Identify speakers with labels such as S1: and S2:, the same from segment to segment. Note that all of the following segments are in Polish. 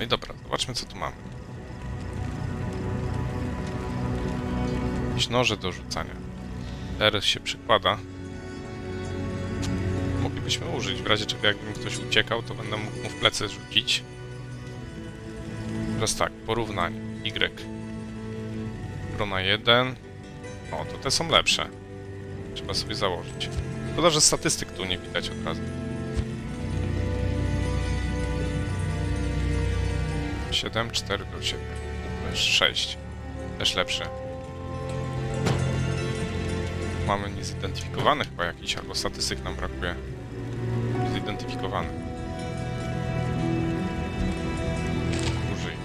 S1: No i dobra, zobaczmy co tu mamy. Jakieś noże do rzucania. R się przykłada. Moglibyśmy użyć, w razie czego jakby ktoś uciekał, to będę mógł mu w plecy rzucić. Teraz tak, porównanie. Y. Brona 1. O, to te są lepsze. Trzeba sobie założyć. Szkoda, że statystyk tu nie widać od razu. 7, 4 do 7. To jest 6. Też lepsze. Mamy niezidentyfikowany chyba jakiś, albo statystyk nam brakuje. Zidentyfikowany. Użyj.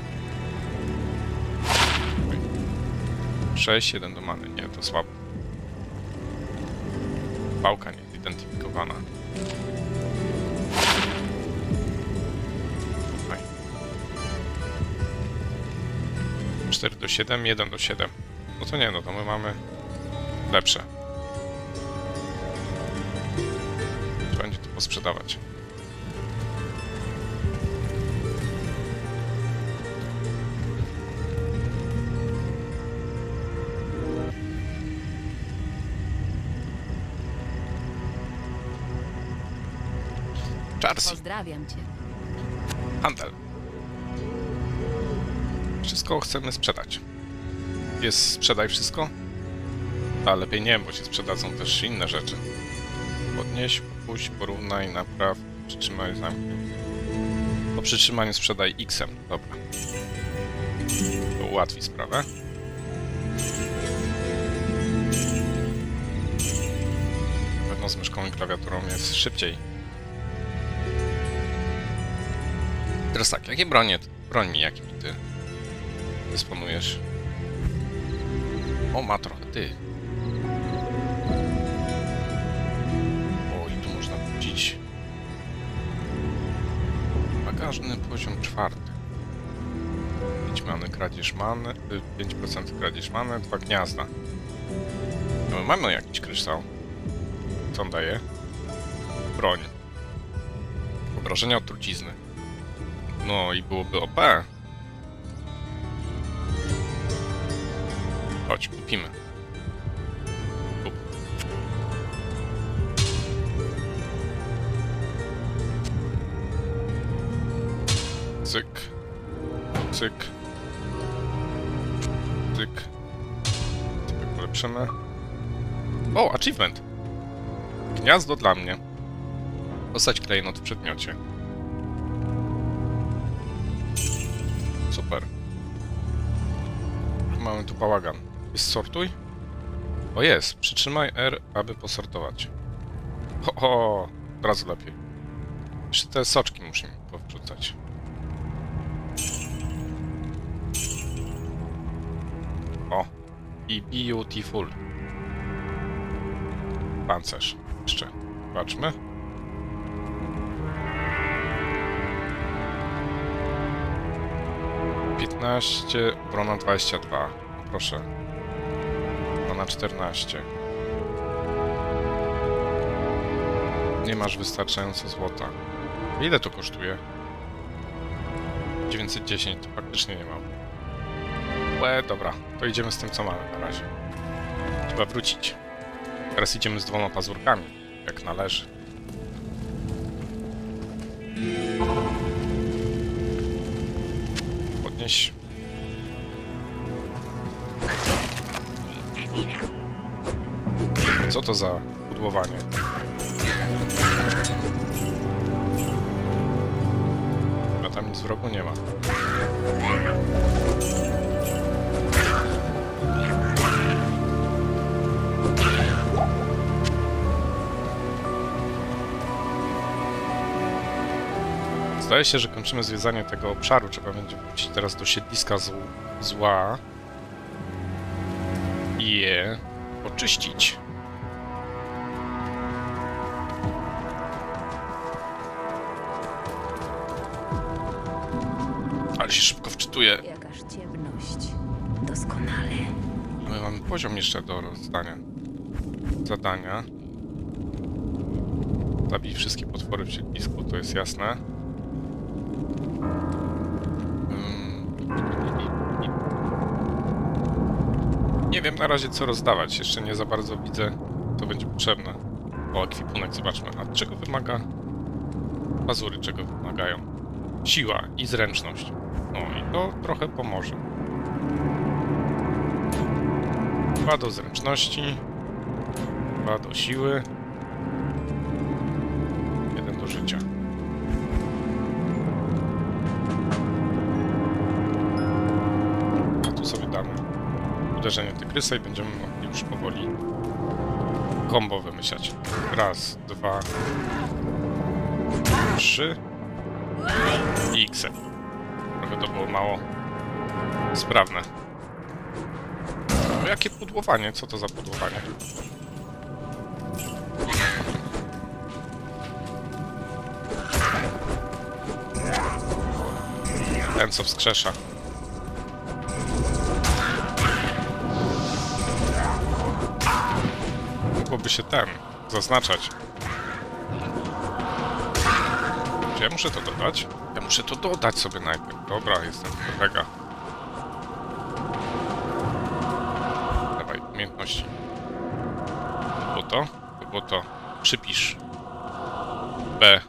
S1: 6, 1 do many. Nie, to słabo. Pałka niezidentyfikowana. 4 do 7, 1 do 7. No to nie, no to my mamy lepsze. Trzeba będzie to posprzedawać.
S2: Pozdrawiam cię.
S1: handel. Wszystko chcemy sprzedać. Jest sprzedaj wszystko? A lepiej nie, bo się sprzedadzą też inne rzeczy. Podnieś, puść, porównaj, napraw, przytrzymaj, zamknij. Po przytrzymaniu sprzedaj X-em. Dobra. To ułatwi sprawę. Na pewno z myszką i klawiaturą jest szybciej. Teraz tak, jakie bronie, broń jakimi ty dysponujesz? O, ma trochę, ty. O, i tu można wrócić. Bagażny poziom czwarty. 5 many, kradzież many, y, 5% kradzież many, dwa gniazda. No, mamy jakiś kryształ. Co on daje? Broń. Obrażenia od trucizny. No i byłoby OP. Chodź, kupimy. Kup. Cyk. Cyk. Cyk. Sobie polepszymy. O, achievement! Gniazdo dla mnie. Postać klejnot w przedmiocie. Super. Mamy tu bałagan. Sortuj? O jest. Przytrzymaj R, aby posortować. O, o od razu lepiej. Jeszcze te soczki musimy powrzucać. O. I beautiful. Pancerz. Jeszcze. Zobaczmy. Piętnaście, obrona 22. Proszę. Obrona 14. Nie masz wystarczająco złota. Ile to kosztuje? 910, to faktycznie nie mam. Łe, dobra, to idziemy z tym co mamy na razie. Trzeba wrócić. Teraz idziemy z dwoma pazurkami, jak należy. Podnieś. Co to za pudłowanie? A tam nic nie ma. Zdaje się, że kończymy zwiedzanie tego obszaru. Trzeba będzie wrócić teraz do siedliska zł zła i je oczyścić. Się szybko wczytuje.
S2: Jakaż ciemność. Doskonale.
S1: My mamy poziom jeszcze do rozdania. Zadania. Zabij wszystkie potwory w siedlisku, to jest jasne. Nie wiem na razie co rozdawać. Jeszcze nie za bardzo widzę, co będzie potrzebne. O, ekwipunek zobaczmy. A czego wymaga... Pazury czego wymagają? Siła i zręczność. No i to trochę pomoże. Dwa do zręczności. Dwa do siły. Jeden do życia. A tu sobie damy uderzenie tygrysa i będziemy mogli już powoli combo wymyślać. Raz, dwa, trzy X. Trochę to było mało sprawne. No jakie pudłowanie? Co to za pudłowanie? Ten co wskrzesza. Mogłoby się ten zaznaczać. Czy ja muszę to dodać? Ja muszę to dodać sobie najpierw. Dobra, jestem mega. Dawaj, umiejętności. To było to? To było to. Przypisz. B.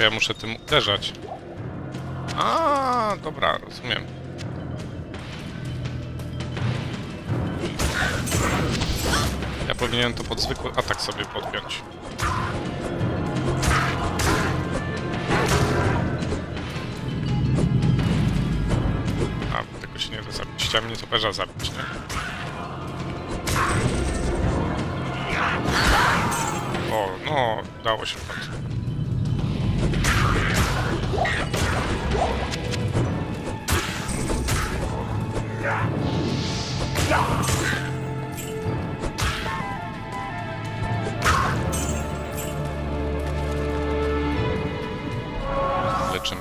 S1: Ja muszę tym uderzać. A, dobra, rozumiem. Ja powinienem to pod zwykły atak sobie podpiąć. A, tego się nie da zabić. Chciałem mnie toperza zabić, nie? O, no, udało się w końcu. Leczymy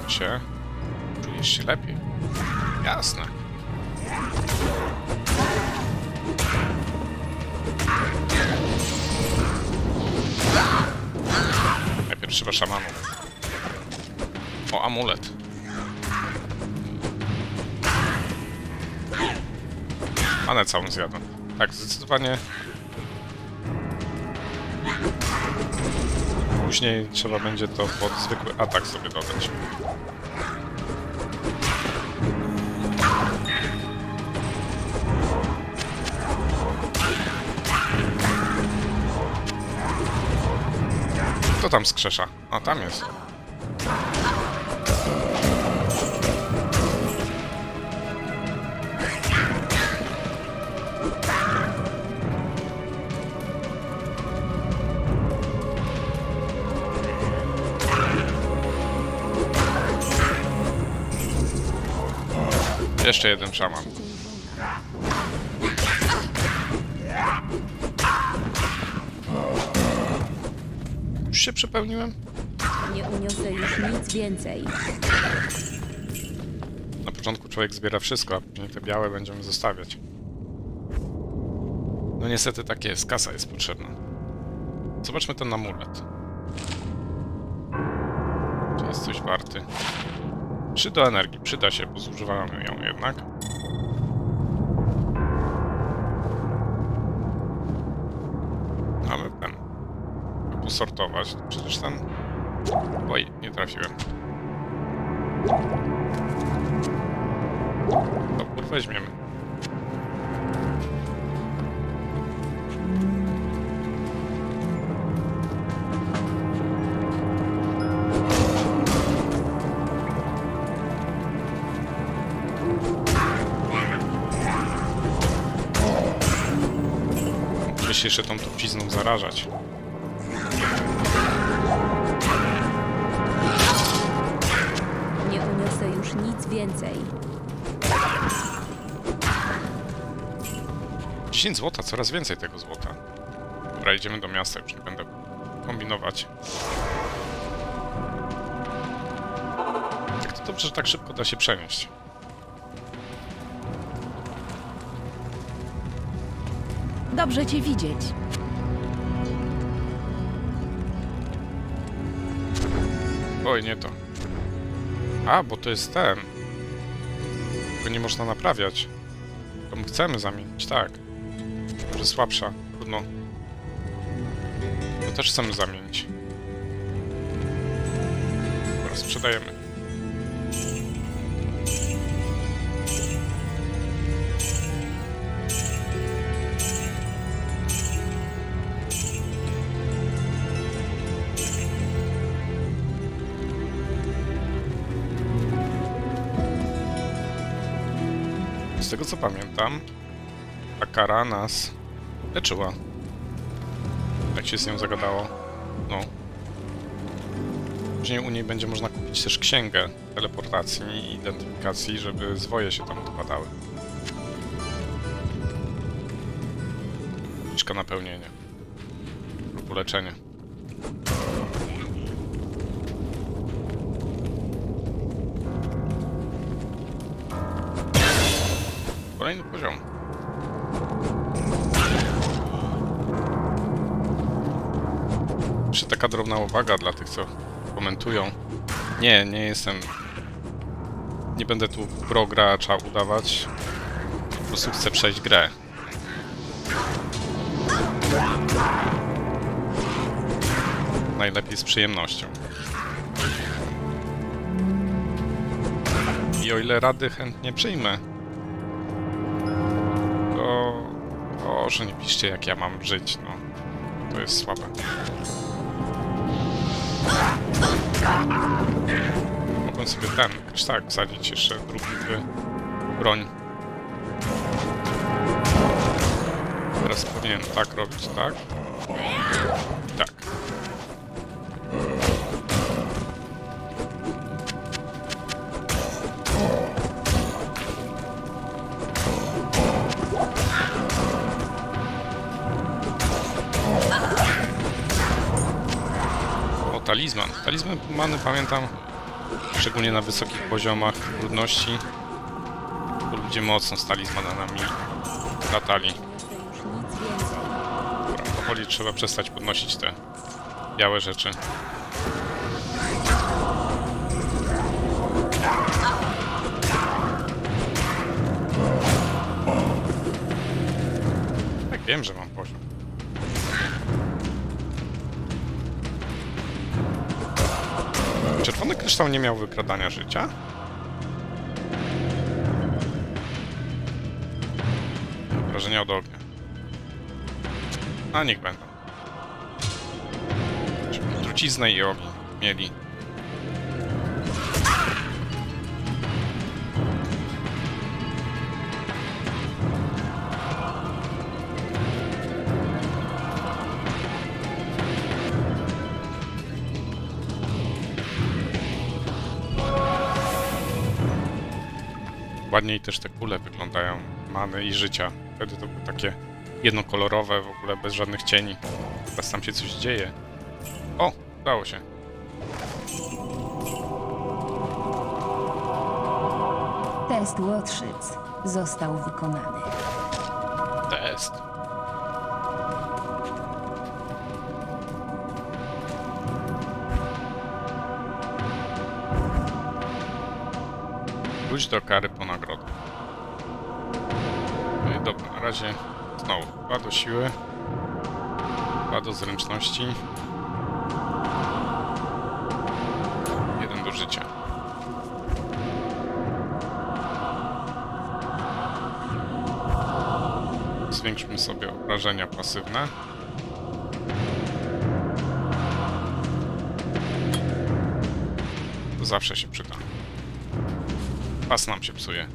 S1: się. Czujesz się lepiej. Jasne. Najpierw trzeba szamanów. O, amulet. Manę całą zjadłem. Tak, zdecydowanie. Później trzeba będzie to pod zwykły atak sobie dodać. Kto tam skrzesza? A, tam jest. Jeszcze jeden szaman. Już się przepełniłem?
S2: Nie uniosę już nic więcej.
S1: Na początku człowiek zbiera wszystko, a później te białe będziemy zostawiać. No niestety tak jest, kasa jest potrzebna. Zobaczmy ten amulet. Czy jest coś warty? 3 do energii, przyda się, bo zużywamy ją jednak. Ale ten... Posortować, przecież ten... Oj, nie trafiłem. Topór weźmiemy. Się jeszcze tą trucizną zarażać.
S2: Nie uniosę już nic więcej.
S1: 10 złota, coraz więcej tego złota. Dobra, idziemy do miasta, już nie będę kombinować. Jak to dobrze, że tak szybko da się przenieść.
S3: Dobrze cię widzieć.
S1: Oj, nie to. A, bo to jest ten. Go nie można naprawiać. To my chcemy zamienić, tak. Może słabsza, trudno. To też chcemy zamienić. Dobra, sprzedajemy. Tego co pamiętam, ta kara nas leczyła. Jak się z nią zagadało. No. Później u niej będzie można kupić też księgę teleportacji i identyfikacji, żeby zwoje się tam odpadały. Liczka napełnienia. Lub uleczenie. Kolejny poziom. Jeszcze taka drobna uwaga dla tych, co komentują. Nie, nie jestem... Nie będę tu pro gracza udawać. Po prostu chcę przejść grę. Najlepiej z przyjemnością. I o ile rady chętnie przyjmę, to... Proszę, nie piszcie jak ja mam żyć, no. To jest słabe. Mogłem sobie ten tak wsadzić jeszcze drugi w broń. Teraz powinienem tak robić, tak? Talizman. Talizmany pamiętam, szczególnie na wysokich poziomach trudności, to ludzie mocno z talizmanami latali. Dobra, powoli trzeba przestać podnosić te białe rzeczy. Tak, wiem, że mam kryształ nie miał wykradania życia? Wrażenia od ognia. A niech będą. Truciznę i ogień mieli. Ładniej też te kule wyglądają, many i życia. Wtedy to były takie jednokolorowe, w ogóle bez żadnych cieni. Teraz tam się coś dzieje. O, udało się.
S3: Test Łotrzyc został wykonany.
S1: Pójdź do kary po nagrodę. No i dobra, na razie znowu dwa do siły, dwa do zręczności, jeden do życia. Zwiększmy sobie obrażenia pasywne. To zawsze się przyda. Pas nam się psuje.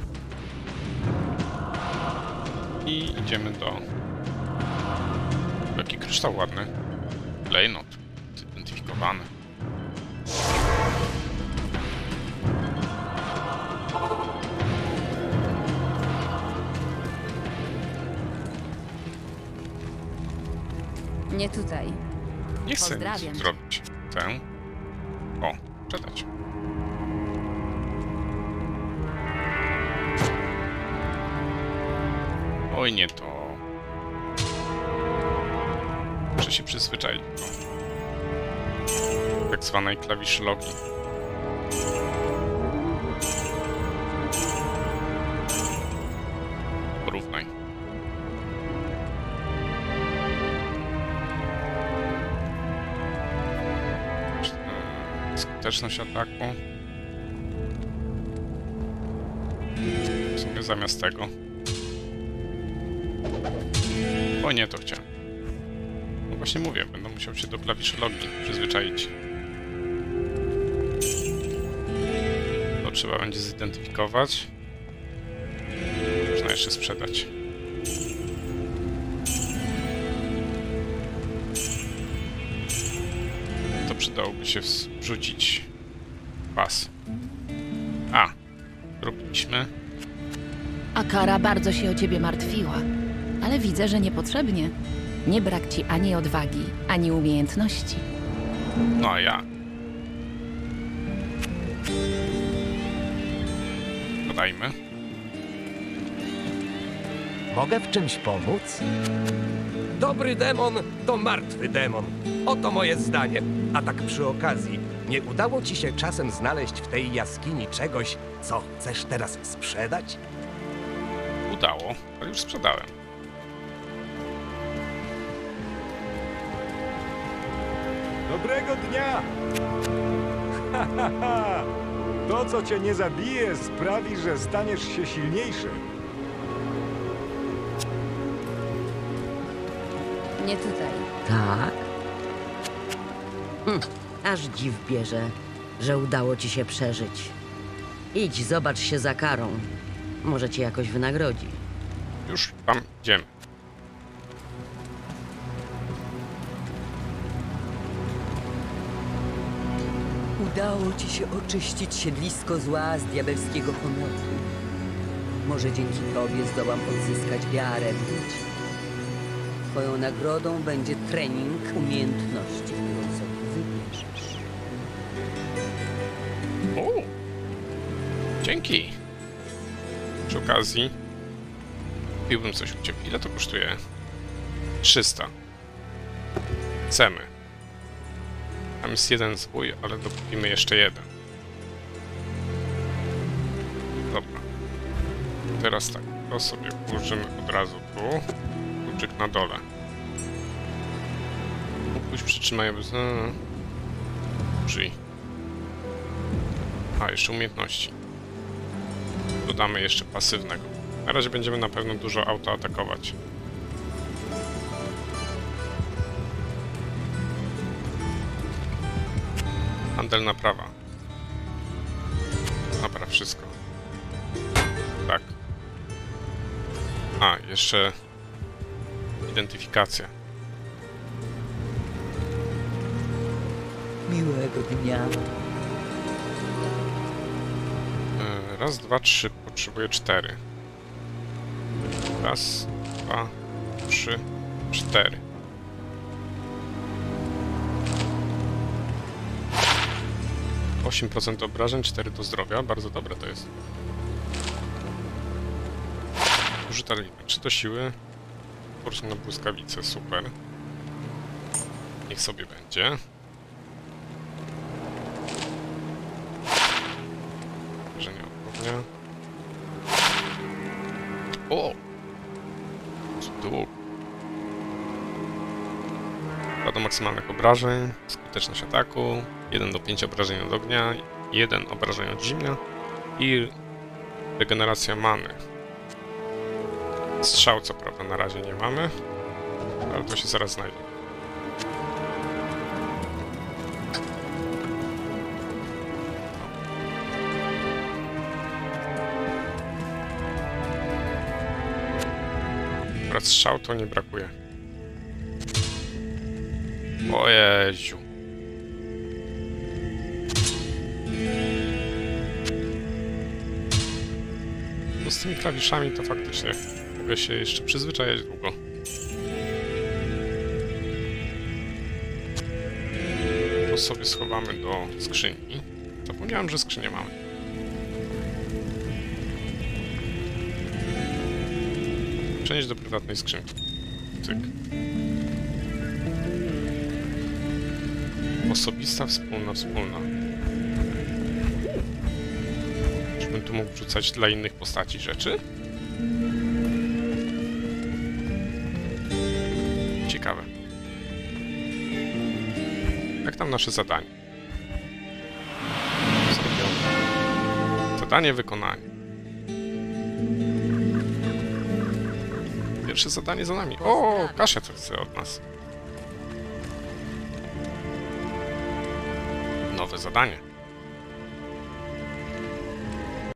S1: I idziemy do... Jaki kryształ ładny. Klejnot. Zidentyfikowany.
S2: Nie tutaj.
S1: Nie chcę
S2: Pozdrawiam.
S1: nic zrobić. Chcę... O, czytać. Oj, nie to. Muszę się przyzwyczaić do tak zwanej klawiszy logi. Porównaj. Skuteczność ataku. W zamiast tego. O nie, to chciałem. No właśnie mówię, będę musiał się do klawiszy logi przyzwyczaić. To trzeba będzie zidentyfikować. Można jeszcze sprzedać. To przydałoby się wrzucić pas. A, robiliśmy.
S2: Akara bardzo się o ciebie martwiła, ale widzę, że niepotrzebnie. Nie brak ci ani odwagi, ani umiejętności.
S1: No ja. Podajmy.
S4: Mogę w czymś pomóc? Dobry demon to martwy demon. Oto moje zdanie. A tak przy okazji, nie udało ci się czasem znaleźć w tej jaskini czegoś, co chcesz teraz sprzedać?
S1: Udało, ale już sprzedałem.
S5: Dobrego dnia! Ha, ha, ha. To, co cię nie zabije, sprawi, że staniesz się silniejszy.
S3: Nie tutaj.
S6: Tak? Hm, aż dziw bierze, że udało ci się przeżyć. Idź, zobacz się za karą. Może cię jakoś wynagrodzi.
S1: Już tam idziemy.
S7: Udało ci się oczyścić siedlisko zła z diabelskiego pomiotu. Może dzięki tobie zdołam odzyskać wiarę w ludzi. Twoją nagrodą będzie trening umiejętności, którą sobie wybierzesz.
S1: O! Dzięki! Przy okazji kupiłbym coś u Ciebie. Ile to kosztuje? 300. Chcemy. Tam jest jeden zwój, ale dokupimy jeszcze jeden. Dobra. Teraz tak, to sobie włożymy od razu tu. Kluczyk na dole. Upuść przytrzymaj bez... Użyj. A, jeszcze umiejętności. Dodamy jeszcze pasywnego. Na razie będziemy na pewno dużo autoatakować. Handel naprawa. Naprawa wszystko. Tak. A, jeszcze identyfikacja.
S7: Miłego dnia.
S1: E, Raz, dwa, trzy. Potrzebuję cztery. Raz, dwa, trzy, cztery. Osiem procent obrażeń, 4 do zdrowia. Bardzo dobre to jest. Użyta liczba. Czy to siły? Po prostu na błyskawice. Super. Niech sobie będzie. że nie odpowie. O! Z do maksymalnych obrażeń, skuteczność ataku, 1 do 5 obrażeń od ognia, 1 obrażeń od zimna i regeneracja many. Strzał co prawda na razie nie mamy, ale to się zaraz znajdzie. Akurat strzał to nie brakuje. O. No z tymi klawiszami to faktycznie mogę się jeszcze przyzwyczajać długo. To sobie schowamy do skrzyni. Zapomniałem, że skrzynię mamy. Przenieść do prywatnej skrzynki. Cyk. Osobista, wspólna, wspólna. Żebym tu mógł wrzucać dla innych postaci rzeczy? Ciekawe. Jak tam nasze zadanie? Zadanie wykonanie. Pierwsze zadanie za nami. O, Kasia coś chce od nas. Zadanie.